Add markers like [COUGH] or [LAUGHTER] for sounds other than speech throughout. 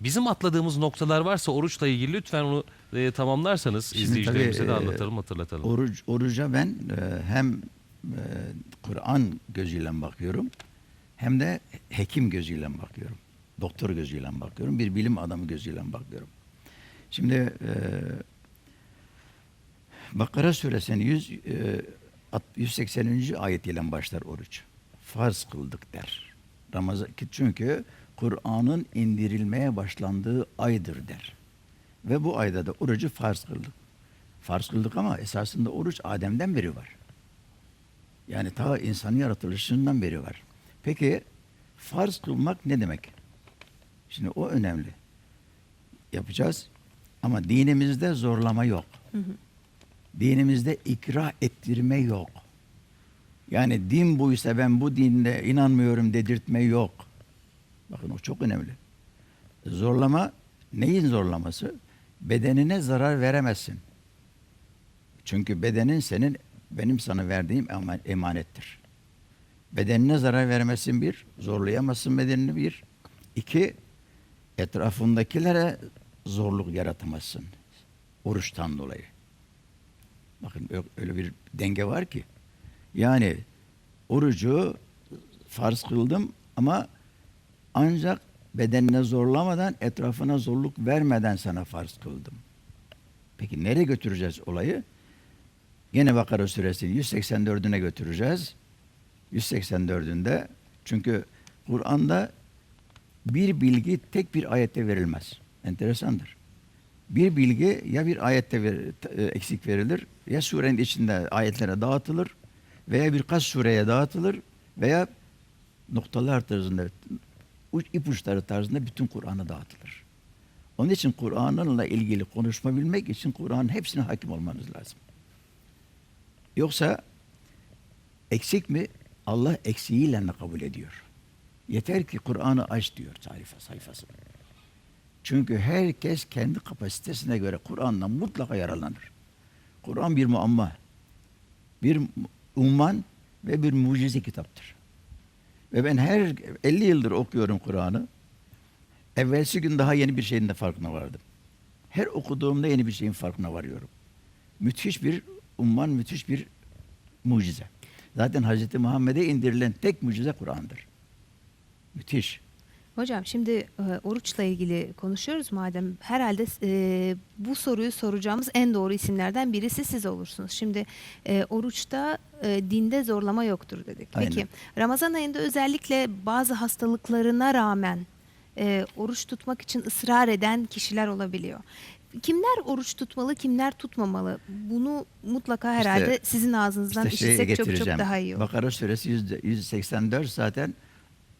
Bizim atladığımız noktalar varsa oruçla ilgili lütfen onu e, tamamlarsanız Şimdi izleyicilerimize tabii, de anlatalım hatırlatalım. Oruç, oruca ben e, hem e, Kur'an gözüyle bakıyorum hem de hekim gözüyle bakıyorum. Doktor gözüyle bakıyorum. Bir bilim adamı gözüyle bakıyorum. Şimdi e, Bakara suresinin 100, e, at- 180. ayetiyle başlar oruç. Farz kıldık der. Ramazan çünkü Kur'an'ın indirilmeye başlandığı aydır der. Ve bu ayda da orucu farz kıldık. Farz kıldık ama esasında oruç Adem'den beri var. Yani ta insanın yaratılışından beri var. Peki farz kılmak ne demek? Şimdi o önemli. Yapacağız ama dinimizde zorlama yok. Dinimizde ikrah ettirme yok. Yani din buysa ben bu dinde inanmıyorum dedirtme yok. Bakın o çok önemli. Zorlama neyin zorlaması? Bedenine zarar veremezsin. Çünkü bedenin senin benim sana verdiğim ema- emanettir. Bedenine zarar veremezsin bir, zorlayamazsın bedenini bir. İki, etrafındakilere zorluk yaratamazsın. Oruçtan dolayı. Bakın öyle bir denge var ki. Yani orucu farz kıldım ama ancak bedenine zorlamadan, etrafına zorluk vermeden sana farz kıldım. Peki nereye götüreceğiz olayı? Yine Bakara suresinin 184'üne götüreceğiz. 184'ünde çünkü Kur'an'da bir bilgi tek bir ayette verilmez. Enteresandır. Bir bilgi ya bir ayette ver- e, eksik verilir ya surenin içinde ayetlere dağıtılır veya birkaç sureye dağıtılır veya noktalar tarzında ipuçları tarzında bütün Kur'an'a dağıtılır. Onun için Kur'an'la ilgili konuşma bilmek için Kur'an'ın hepsine hakim olmanız lazım. Yoksa eksik mi? Allah eksiğiyle ne kabul ediyor. Yeter ki Kur'an'ı aç diyor sayfa sayfasını. Çünkü herkes kendi kapasitesine göre Kur'an'dan mutlaka yararlanır. Kur'an bir muamma, bir umman ve bir mucize kitaptır. Ve ben her 50 yıldır okuyorum Kur'an'ı. Evvelsi gün daha yeni bir şeyin de farkına vardım. Her okuduğumda yeni bir şeyin farkına varıyorum. Müthiş bir umman, müthiş bir mucize. Zaten Hz. Muhammed'e indirilen tek mucize Kur'an'dır. Müthiş. Hocam şimdi e, oruçla ilgili konuşuyoruz madem herhalde e, bu soruyu soracağımız en doğru isimlerden birisi siz olursunuz. Şimdi e, oruçta e, dinde zorlama yoktur dedik. Peki Aynen. Ramazan ayında özellikle bazı hastalıklarına rağmen e, oruç tutmak için ısrar eden kişiler olabiliyor. Kimler oruç tutmalı, kimler tutmamalı? Bunu mutlaka herhalde sizin ağzınızdan İşte işitsek çok çok daha iyi olur. Bakara suresi yüzde- 184 zaten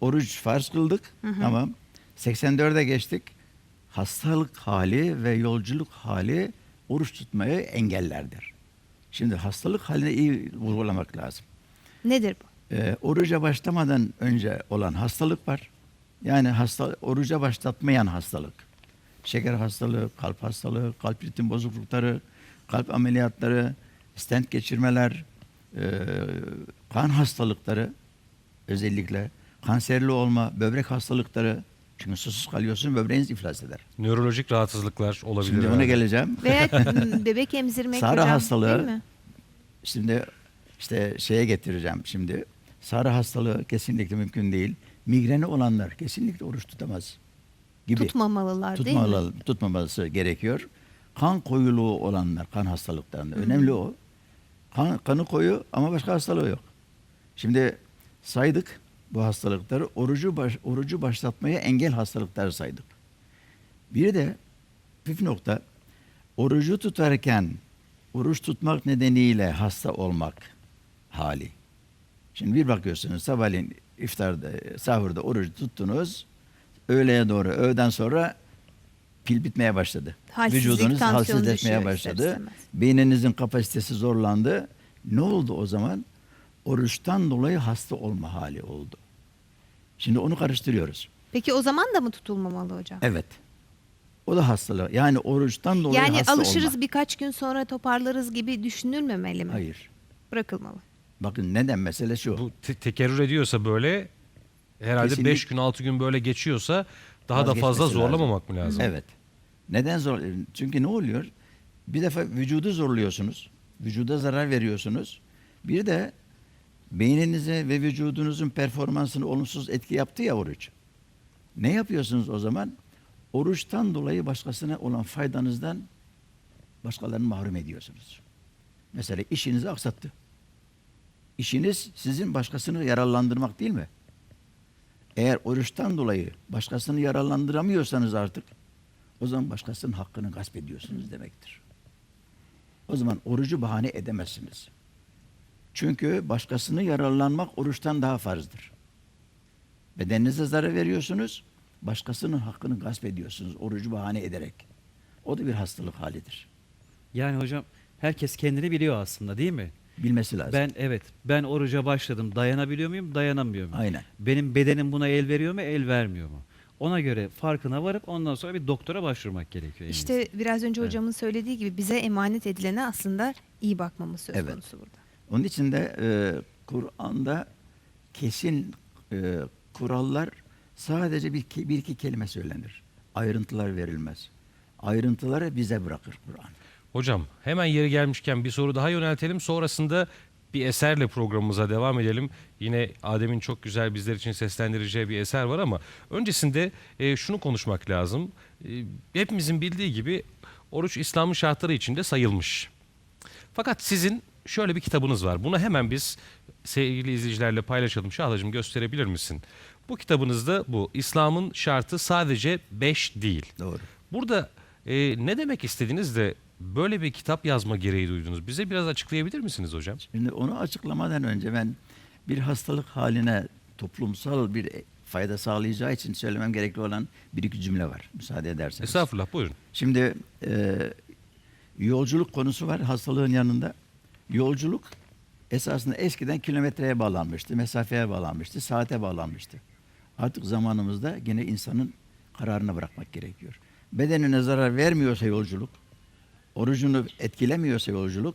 oruç farz kıldık. Tamam. 84'e geçtik. Hastalık hali ve yolculuk hali oruç tutmayı engellerdir. Şimdi hastalık halini iyi vurgulamak lazım. Nedir bu? Ee, oruca başlamadan önce olan hastalık var. Yani hasta oruca başlatmayan hastalık. Şeker hastalığı, kalp hastalığı, kalp ritim bozuklukları, kalp ameliyatları, stent geçirmeler, e, kan hastalıkları özellikle kanserli olma, böbrek hastalıkları. Çünkü susuz kalıyorsun böbreğiniz iflas eder. Nörolojik rahatsızlıklar olabilir. Şimdi ona herhalde. geleceğim. Veya [LAUGHS] bebek emzirmek Sarı hocam hastalığı- değil mi? Şimdi işte şeye getireceğim şimdi. Sarı hastalığı kesinlikle mümkün değil. Migreni olanlar kesinlikle oruç tutamaz gibi. Tutmamalılar değil mi? Tutmamalı, tutmaması gerekiyor. Kan koyuluğu olanlar, kan hastalıklarında. Önemli o. Kan, kanı koyu ama başka hastalığı yok. Şimdi saydık bu hastalıkları. Orucu, baş, orucu başlatmaya engel hastalıkları saydık. Bir de püf nokta, orucu tutarken oruç tutmak nedeniyle hasta olmak hali. Şimdi bir bakıyorsunuz sabahleyin iftarda, sahurda orucu tuttunuz. Öğleye doğru, öğleden sonra pil bitmeye başladı. Halsizlik, Vücudunuz halsizleşmeye başladı. istemez. Beyninizin kapasitesi zorlandı. Ne oldu o zaman? Oruçtan dolayı hasta olma hali oldu. Şimdi onu karıştırıyoruz. Peki o zaman da mı tutulmamalı hocam? Evet. O da hastalığı. Yani oruçtan dolayı yani hasta alışırız olma. birkaç gün sonra toparlarız gibi düşünülmemeli mi? Hayır. Bırakılmalı. Bakın neden mesele şu. Bu te- tekerrür ediyorsa böyle herhalde Kesinlik- 5 gün 6 gün böyle geçiyorsa Daha da fazla lazım. zorlamamak mı lazım? Evet. Neden zor? Çünkü ne oluyor? Bir defa vücudu zorluyorsunuz. Vücuda zarar veriyorsunuz. Bir de beyninize ve vücudunuzun performansını olumsuz etki yaptı ya oruç. Ne yapıyorsunuz o zaman? Oruçtan dolayı başkasına olan faydanızdan başkalarını mahrum ediyorsunuz. Mesela işinizi aksattı. İşiniz sizin başkasını yararlandırmak değil mi? Eğer oruçtan dolayı başkasını yararlandıramıyorsanız artık o zaman başkasının hakkını gasp ediyorsunuz demektir. O zaman orucu bahane edemezsiniz. Çünkü başkasını yararlanmak oruçtan daha farzdır. Bedeninize zarar veriyorsunuz, başkasının hakkını gasp ediyorsunuz orucu bahane ederek. O da bir hastalık halidir. Yani hocam herkes kendini biliyor aslında değil mi? Bilmesi lazım. Ben evet ben oruca başladım. Dayanabiliyor muyum? Dayanamıyor muyum? Aynen. Benim bedenim buna el veriyor mu? El vermiyor mu? Ona göre farkına varıp ondan sonra bir doktora başvurmak gerekiyor. İşte biraz önce hocamın söylediği gibi bize emanet edilene aslında iyi bakmamız söz Evet. konusu burada. Onun için de e, Kur'an'da kesin e, kurallar sadece bir, bir iki kelime söylenir. Ayrıntılar verilmez. Ayrıntıları bize bırakır Kur'an. Hocam hemen yeri gelmişken bir soru daha yöneltelim. Sonrasında bir eserle programımıza devam edelim. Yine Adem'in çok güzel bizler için seslendireceği bir eser var ama öncesinde e, şunu konuşmak lazım. E, hepimizin bildiği gibi oruç İslam'ın şartları içinde sayılmış. Fakat sizin şöyle bir kitabınız var. Bunu hemen biz sevgili izleyicilerle paylaşalım. Şahlacığım gösterebilir misin? Bu kitabınızda bu. İslam'ın şartı sadece 5 değil. Doğru. Burada e, ne demek istediniz de böyle bir kitap yazma gereği duydunuz? Bize biraz açıklayabilir misiniz hocam? Şimdi onu açıklamadan önce ben bir hastalık haline toplumsal bir fayda sağlayacağı için söylemem gerekli olan bir iki cümle var. Müsaade ederseniz. Estağfurullah buyurun. Şimdi e, yolculuk konusu var hastalığın yanında. Yolculuk esasında eskiden kilometreye bağlanmıştı, mesafeye bağlanmıştı, saate bağlanmıştı. Artık zamanımızda yine insanın kararına bırakmak gerekiyor. Bedenine zarar vermiyorsa yolculuk, orucunu etkilemiyorsa yolculuk,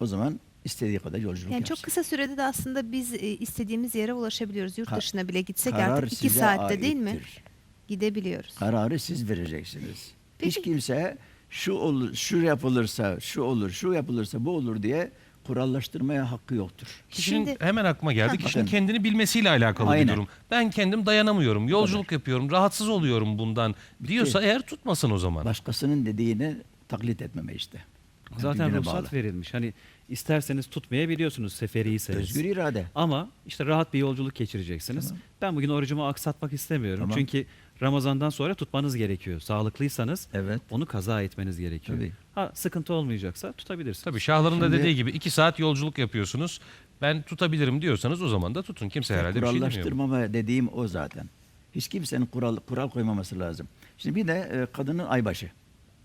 o zaman istediği kadar yolculuk Yani yapsın. çok kısa sürede de aslında biz e, istediğimiz yere ulaşabiliyoruz. Yurt Ka- dışına bile gitsek Karar artık iki saatte değil mi? aittir. Gidebiliyoruz. Kararı siz vereceksiniz. Hiç Peki- kimse şu olur, şu yapılırsa, şu olur, şu yapılırsa bu olur diye kurallaştırmaya hakkı yoktur. Kişinin Şimdi- hemen aklıma geldi. Kişinin bakın. kendini bilmesiyle alakalı bir Aynen. durum. Ben kendim dayanamıyorum. Yolculuk yapıyorum. Rahatsız oluyorum bundan. Diyorsa eğer tutmasın o zaman. Başkasının dediğini taklit etmeme işte. Zaten Birbirine ruhsat bağlı. verilmiş. Hani isterseniz tutmayabiliyorsunuz seferiyseniz. Özgür irade. Ama işte rahat bir yolculuk geçireceksiniz. Tamam. Ben bugün orucumu aksatmak istemiyorum. Tamam. Çünkü Ramazan'dan sonra tutmanız gerekiyor. Sağlıklıysanız Evet. onu kaza etmeniz gerekiyor. Tabii. Ha sıkıntı olmayacaksa tutabilirsiniz. Tabii Şahlar'ın da Şimdi- dediği gibi iki saat yolculuk yapıyorsunuz. Ben tutabilirim diyorsanız o zaman da tutun. Kimse herhalde bir şey demiyor. Kurallaştırmama dediğim o zaten. Hiç kimsenin kural kural koymaması lazım. Şimdi bir de e, kadının aybaşı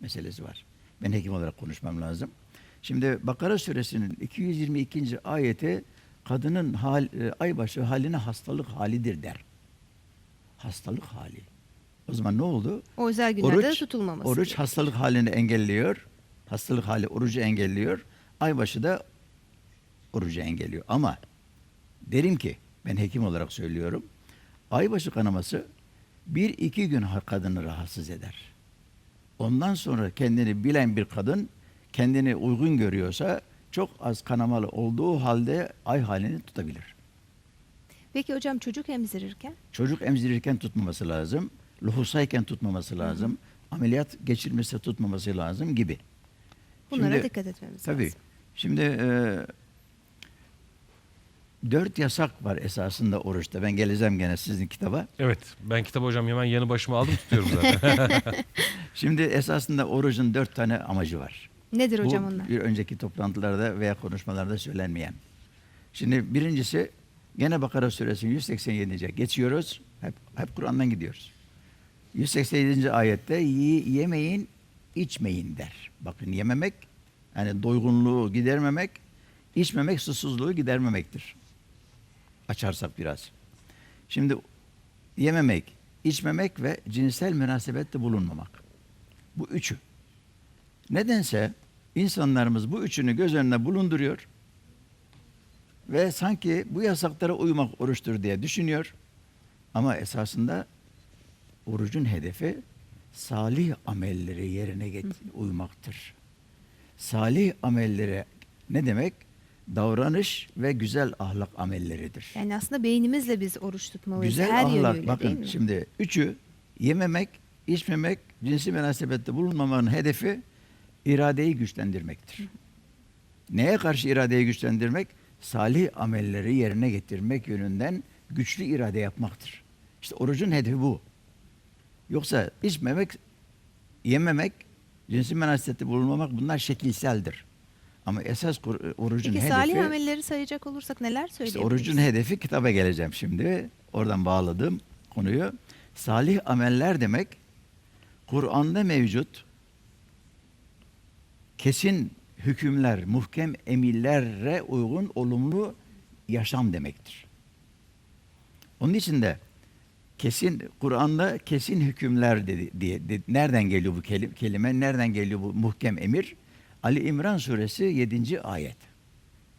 meselesi var. Ben hekim olarak konuşmam lazım. Şimdi Bakara suresinin 222. ayeti kadının hal, e, aybaşı haline hastalık halidir der. Hastalık hali. O zaman ne oldu? O özel günlerde de tutulmaması. Oruç gerekiyor. hastalık halini engelliyor. Hastalık hali orucu engelliyor. Aybaşı da orucu engelliyor. Ama derim ki ben hekim olarak söylüyorum. Aybaşı kanaması bir iki gün kadını rahatsız eder. Ondan sonra kendini bilen bir kadın kendini uygun görüyorsa çok az kanamalı olduğu halde ay halini tutabilir. Peki hocam çocuk emzirirken? Çocuk emzirirken tutmaması lazım. Lohusayken tutmaması lazım. Ameliyat geçirmesi tutmaması lazım gibi. Bunlara Şimdi- dikkat etmemiz Tabii. lazım. Şimdi e, dört yasak var esasında oruçta. Ben geleceğim gene sizin kitaba. Evet ben kitap hocam hemen yanı başıma aldım tutuyorum zaten. [LAUGHS] Şimdi esasında orucun dört tane amacı var. Nedir hocam Bu onlar? bir önceki toplantılarda veya konuşmalarda söylenmeyen. Şimdi birincisi gene Bakara suresinin 187. geçiyoruz. Hep, hep Kur'an'dan gidiyoruz. 187. ayette "Yi- yemeyin, içmeyin der. Bakın yememek yani doygunluğu gidermemek, içmemek susuzluğu gidermemektir. Açarsak biraz. Şimdi yememek, içmemek ve cinsel münasebette bulunmamak. Bu üçü. Nedense insanlarımız bu üçünü göz önüne bulunduruyor ve sanki bu yasaklara uymak oruçtur diye düşünüyor. Ama esasında orucun hedefi salih amelleri yerine get- uymaktır. Salih amelleri ne demek? Davranış ve güzel ahlak amelleridir. Yani aslında beynimizle biz oruç tutmalıyız Güzel her ahlak yönüyle değil bakın mi? şimdi üçü yememek, içmemek, cinsi münasebette bulunmamanın hedefi iradeyi güçlendirmektir. Neye karşı iradeyi güçlendirmek? Salih amelleri yerine getirmek yönünden güçlü irade yapmaktır. İşte orucun hedefi bu. Yoksa içmemek, yememek, cinsi münasebette bulunmamak bunlar şekilseldir. Ama esas kur- orucun Peki hedefi... salih amelleri sayacak olursak neler İşte söyleyebiliriz? orucun hedefi kitaba geleceğim şimdi. Oradan bağladım konuyu. Salih ameller demek Kur'an'da mevcut kesin hükümler, muhkem emirlere uygun olumlu yaşam demektir. Onun için de kesin Kur'an'da kesin hükümler dedi, diye de- nereden geliyor bu kelime, kelime nereden geliyor bu muhkem emir? Ali İmran suresi 7. ayet.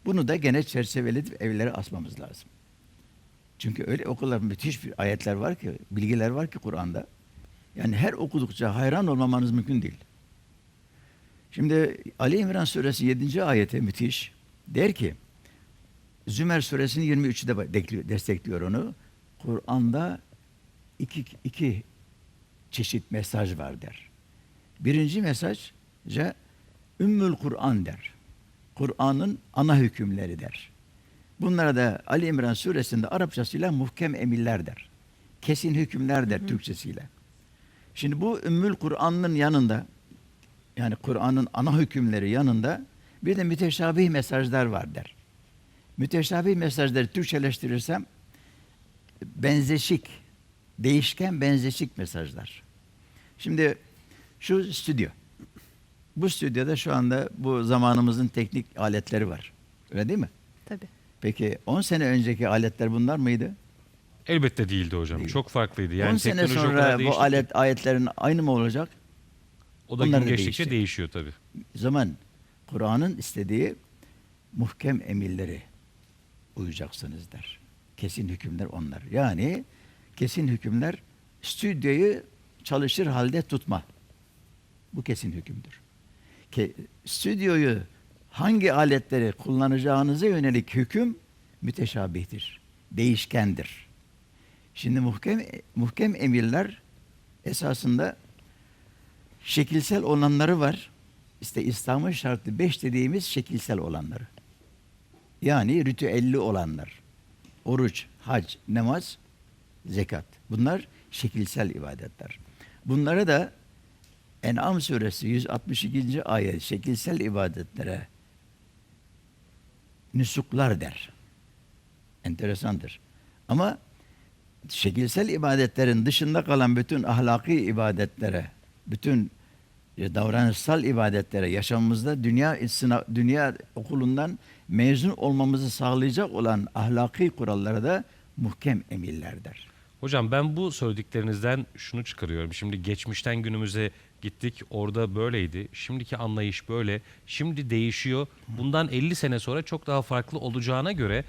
Bunu da gene çerçeveletip evlere asmamız lazım. Çünkü öyle o kadar müthiş bir ayetler var ki, bilgiler var ki Kur'an'da. Yani her okudukça hayran olmamanız mümkün değil. Şimdi Ali İmran suresi 7. ayete müthiş. Der ki, Zümer suresinin 23'ü de destekliyor onu. Kur'an'da iki, iki çeşit mesaj var der. Birinci mesaj, ce, Ümmül Kur'an der. Kur'an'ın ana hükümleri der. Bunlara da Ali İmran suresinde Arapçasıyla muhkem emirler der. Kesin hükümler der Türkçesiyle. Şimdi bu Ümmül Kur'an'ın yanında yani Kur'an'ın ana hükümleri yanında bir de müteşabih mesajlar var der. Müteşabih mesajları Türkçeleştirirsem benzeşik, değişken benzeşik mesajlar. Şimdi şu stüdyo. Bu stüdyoda şu anda bu zamanımızın teknik aletleri var. Öyle değil mi? Tabii. Peki 10 sene önceki aletler bunlar mıydı? Elbette değildi hocam. Değil. Çok farklıydı. Yani 10 sene teknoloji o kadar sonra bu değişti ki, alet ayetlerin aynı mı olacak? o da onlar gün da geçtikçe değişti. değişiyor tabii. O zaman Kur'an'ın istediği muhkem emirleri uyacaksınız der. Kesin hükümler onlar. Yani kesin hükümler stüdyoyu çalışır halde tutma. Bu kesin hükümdür. Ke, stüdyoyu hangi aletleri kullanacağınıza yönelik hüküm müteşabihtir. Değişkendir. Şimdi muhkem muhkem emirler esasında şekilsel olanları var. İşte İslam'ın şartı beş dediğimiz şekilsel olanları. Yani ritüelli olanlar. Oruç, hac, namaz, zekat. Bunlar şekilsel ibadetler. Bunlara da En'am suresi 162. ayet şekilsel ibadetlere nüsuklar der. Enteresandır. Ama şekilsel ibadetlerin dışında kalan bütün ahlaki ibadetlere, bütün e, davranışsal ibadetlere yaşamımızda dünya sınav, dünya okulundan mezun olmamızı sağlayacak olan ahlaki kurallara da muhkem emirler der. Hocam ben bu söylediklerinizden şunu çıkarıyorum. Şimdi geçmişten günümüze gittik. Orada böyleydi. Şimdiki anlayış böyle. Şimdi değişiyor. Bundan 50 sene sonra çok daha farklı olacağına göre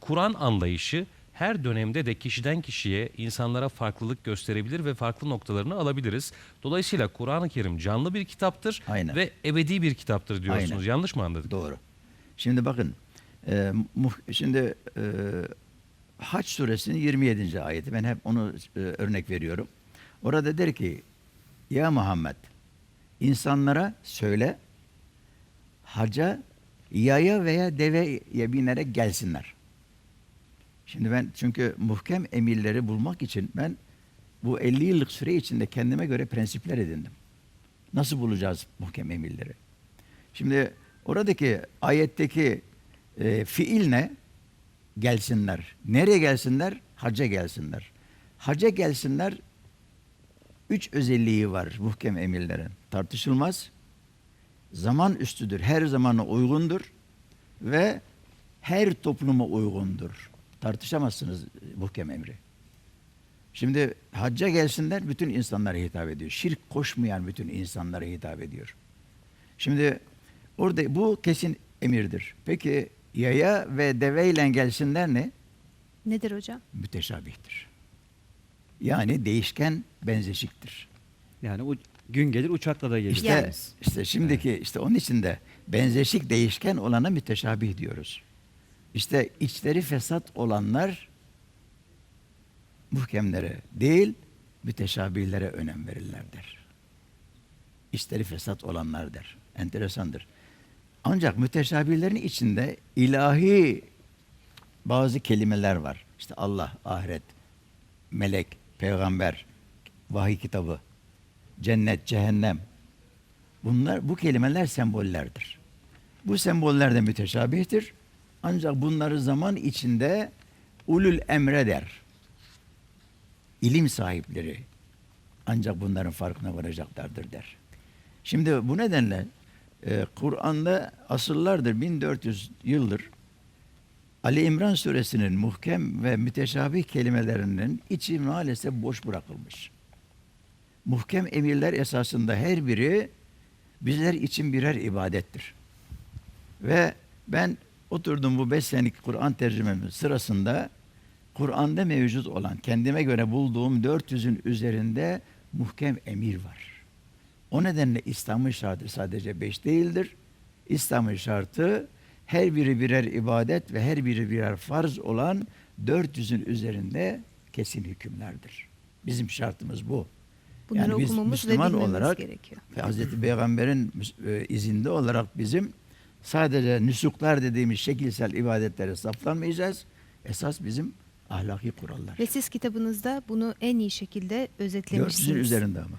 Kur'an anlayışı her dönemde de kişiden kişiye insanlara farklılık gösterebilir ve farklı noktalarını alabiliriz. Dolayısıyla Kur'an-ı Kerim canlı bir kitaptır Aynen. ve ebedi bir kitaptır diyorsunuz. Aynen. Yanlış mı anladık? Doğru. Şimdi bakın, e, şimdi e, Haç suresinin 27. ayeti, ben hep onu e, örnek veriyorum. Orada der ki, Ya Muhammed, insanlara söyle, haca, yaya veya deveye binerek gelsinler. Şimdi ben çünkü muhkem emirleri bulmak için ben bu 50 yıllık süre içinde kendime göre prensipler edindim. Nasıl bulacağız muhkem emirleri? Şimdi oradaki ayetteki e, fiil ne? Gelsinler. Nereye gelsinler? Hacca gelsinler. Hacca gelsinler üç özelliği var muhkem emirlerin. Tartışılmaz, zaman üstüdür, her zamana uygundur ve her topluma uygundur. Tartışamazsınız muhkem emri. Şimdi hacca gelsinler bütün insanlara hitap ediyor. Şirk koşmayan bütün insanlara hitap ediyor. Şimdi orada bu kesin emirdir. Peki yaya ve deveyle gelsinler ne? Nedir hocam? Müteşabihtir. Yani değişken benzeşiktir. Yani u- gün gelir uçakla da gelir. İşte Yani. işte şimdiki işte onun için de benzeşik değişken olana müteşabih diyoruz. İşte içleri fesat olanlar muhkemlere değil müteşabihlere önem verirler der. İçleri fesat olanlar der. Enteresandır. Ancak müteşabihlerin içinde ilahi bazı kelimeler var. İşte Allah, ahiret, melek, peygamber, vahiy kitabı, cennet, cehennem. Bunlar bu kelimeler sembollerdir. Bu semboller de müteşabihtir. Ancak bunları zaman içinde ulul emre der. İlim sahipleri ancak bunların farkına varacaklardır der. Şimdi bu nedenle e, Kur'an'da asıllardır 1400 yıldır Ali İmran suresinin muhkem ve müteşabih kelimelerinin içi maalesef boş bırakılmış. Muhkem emirler esasında her biri bizler için birer ibadettir. Ve ben oturdum bu beş senelik Kur'an tercümemin sırasında Kur'an'da mevcut olan kendime göre bulduğum 400'ün üzerinde muhkem emir var. O nedenle İslam'ın şartı sadece beş değildir. İslam'ın şartı her biri birer ibadet ve her biri birer farz olan 400'ün üzerinde kesin hükümlerdir. Bizim şartımız bu. Bunları Yani biz Müslüman olarak gerekiyor. ve Hazreti Peygamber'in e, izinde olarak bizim sadece nüsuklar dediğimiz şekilsel ibadetlere saplanmayacağız. Esas bizim ahlaki kurallar. Ve siz kitabınızda bunu en iyi şekilde özetlemişsiniz. 400'ün üzerinde ama.